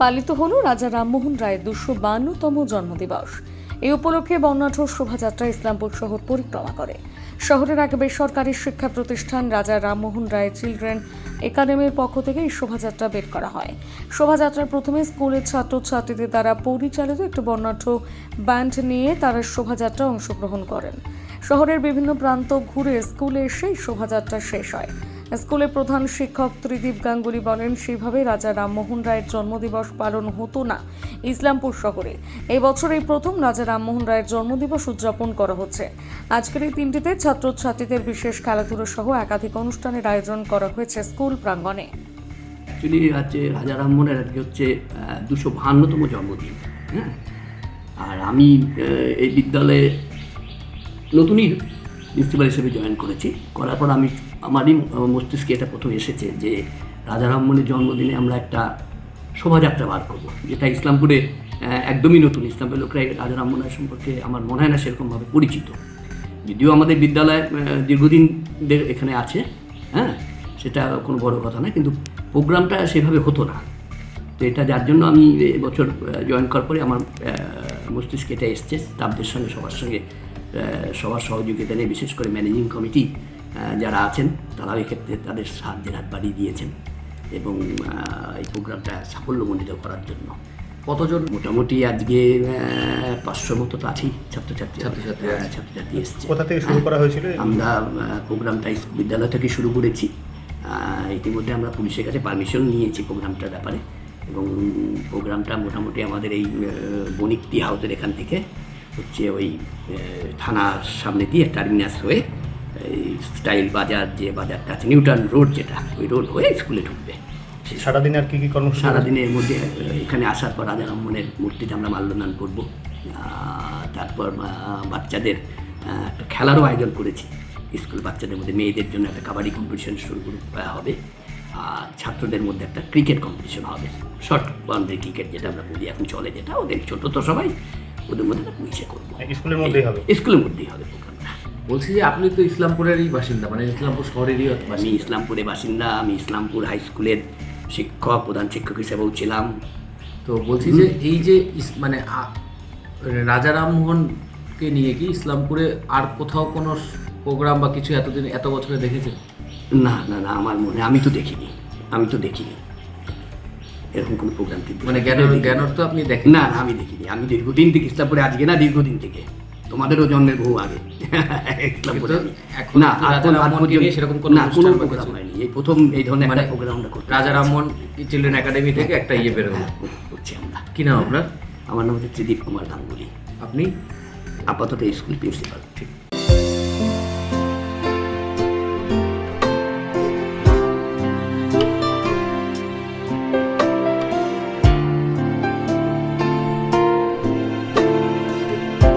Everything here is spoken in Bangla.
পালিত হল রাজা রামমোহন রায়ের দুশো বান্নতম জন্মদিবস। এই উপলক্ষে বর্ণাঢ্য শোভাযাত্রা ইসলামপুর শহর পরিক্রমা করে। শহরের এক বেসরকারি শিক্ষা প্রতিষ্ঠান রাজা রামমোহন রায় চিলড্রেন একাডেমির পক্ষ থেকে এই শোভাযাত্রা বের করা হয়। শোভাযাত্রার প্রথমে স্কুলের ছাত্রছাত্রীদের দ্বারা পরিচালিত একটি বর্ণাঢ্য ব্যান্ড নিয়ে তারা শোভাযাত্রা অংশগ্রহণ করেন। শহরের বিভিন্ন প্রান্ত ঘুরে স্কুলে এসে শোভাযাত্রা শেষ হয়। স্কুলের প্রধান শিক্ষক ত্রিদীপ গাঙ্গুলি বলেন, সেভাবে রাজা রামমোহন রায়ের জন্মদিবস পালন হতো না ইসলামপুর শহরে। এই বছর এই প্রথম রাজা রামমোহন রায়ের জন্মদিবস উদযাপন করা হচ্ছে। আজকের এই তিনটিতে ছাত্রছাত্রীদের বিশেষ খেলাধুলো সহ একাধিক অনুষ্ঠানের আয়োজন করা হয়েছে স্কুল প্রাঙ্গণে। অ্যাকচুয়ালি হচ্ছে রাজা রামমোহনের আজকে হচ্ছে দুশো বাহান্নতম জন্মদিন হ্যাঁ? আর আমি এই বিদ্যালয়ে নতুনই প্রিন্সিপাল হিসেবে জয়েন করেছি। করার পর আমি আমারই মস্তিষ্কে এটা প্রথম এসেছে যে রাজা রামমোহনের জন্মদিনে আমরা একটা শোভাযাত্রা বার করব যেটা ইসলামপুরে একদমই নতুন। ইসলামের লোকরা রাজা রামমোহনের সম্পর্কে আমার মনে হয় না সেরকমভাবে পরিচিত। যদিও আমাদের বিদ্যালয় আহ, দীর্ঘদিন এখানে আছে হ্যাঁ সেটা কোনো বড় কথা না কিন্তু প্রোগ্রামটা সেভাবে হতো না। তো এটা যার জন্য আমি এবছর জয়েন করার পরে আমার মস্তিষ্কে এটা এসছে স্টাফদের সঙ্গে সবার সঙ্গে সবার সহযোগিতা নিয়ে বিশেষ করে ম্যানেজিং কমিটি যারা আছেন তারাও এক্ষেত্রে তাদের সাহায্যের হাত বাড়িয়ে দিয়েছেন এবং এই প্রোগ্রামটা সাফল্যমণ্ডিত করার জন্য। কতজন? মোটামুটি আজকে পাঁচশোর মতো তো আছেই ছাত্রছাত্রী ছাত্রছাত্রী এসছে। কোথা থেকে শুরু করা হয়েছিল? আমরা প্রোগ্রামটা বিদ্যালয় থেকে শুরু করেছি। ইতিমধ্যে আমরা পুলিশের কাছে পারমিশন নিয়েছি প্রোগ্রামটার ব্যাপারে এবং প্রোগ্রামটা মোটামুটি আমাদের এই বণিকটি বণিক হাউসের এখান থেকে হচ্ছে ওই থানার সামনে দিয়ে টার্মিনাস হয়ে এই স্টাইল বাজার যে বাজারটা আছে নিউটন রোড যেটা ওই রোড হয়ে স্কুলে ঢুকবে। সারাদিন আর কি কি কর্মসূচি সারাদিনের মধ্যে এখানে আসার পর রাজা রামমোহনের মূর্তিতে আমরা মাল্যদান করব। তারপর বাচ্চাদের একটা খেলারও আয়োজন করেছি। স্কুল বাচ্চাদের মধ্যে মেয়েদের জন্য একটা কাবাডি কম্পিটিশন শুরু করা হবে। আর ছাত্রদের মধ্যে একটা ক্রিকেট কম্পিটিশন হবে। শর্ট বাউন্ডারি ক্রিকেট যেটা আমরা বলি এখন চলে যেটা ওদের ছোটো তো সবাই। ওদের মধ্যে একটা কুইজে করব স্কুলের মধ্যেই হবে। স্কুলের মধ্যেই হবে। বলছি যে আপনি তো ইসলামপুরেরই বাসিন্দা মানে ইসলামপুর শহরেরই আমি ইসলামপুরের বাসিন্দা আমি ইসলামপুর হাই স্কুলের শিক্ষক প্রধান শিক্ষক হিসেবেও ছিলাম। তো বলছি যে এই যে মানে আ- রাজা রামমোহনকে নিয়ে কি ইসলামপুরে আর কোথাও কোনো প্রোগ্রাম বা কিছু এতদিন এত বছরে দেখেছেন? না না না আমার মনে আমি তো দেখিনি। আমি তো দেখিনি। এরকম কোনো প্রোগ্রাম কিন্তু মানে জ্ঞান জ্ঞানর তো আপনি দেখেন না আমি দেখিনি। আমি দীর্ঘদিন থেকে ইসলামপুরে আজকে না দীর্ঘদিন থেকে। তোমাদেরও জন্মের বহু আগে। না সেরকম কোনো না কোনো প্রোগ্রাম হয়নি। এই প্রথম এই ধরনের একটা মানে প্রোগ্রাম আমরা করতে রাজা রামমোহন চিলড্রেন একাডেমি থেকে একটা ইয়ে বেরোলো হ্যাঁ, করছি আমরা। কি নাম আপনার? আমার নাম হচ্ছে ত্রিদীপ কুমার গাঙ্গুলি আপনি? আপাতত স্কুল প্রিন্সিপাল। ঠিক।